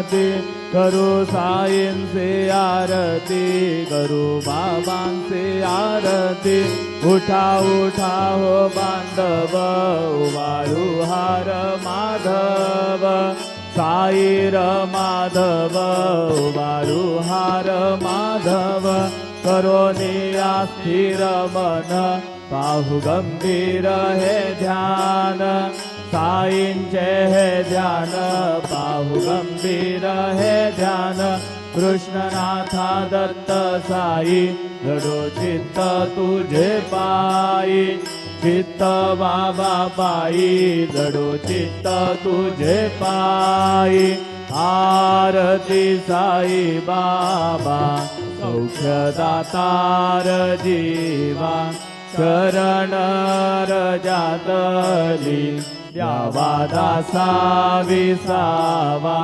आरती करू साईंचे आरती करू बाबांचे आरती. उठा उठा हो बांधव उभारू हार माधव. साईर माधव उभारू हार माधव. करोनिया स्थिर मन पाहु गंभीर हे ध्यान. साईंचे हे ध्यान पाहू गंभीर हे ध्यान कृष्णनाथा दत्त साई घडो चित्त तुझे पायी चित्त बाबा पायी घडो चित्त तुझे पायी आरती साई बाबा सौख्यदातार जीवा शरण रजातली द्यावा दासा विसावा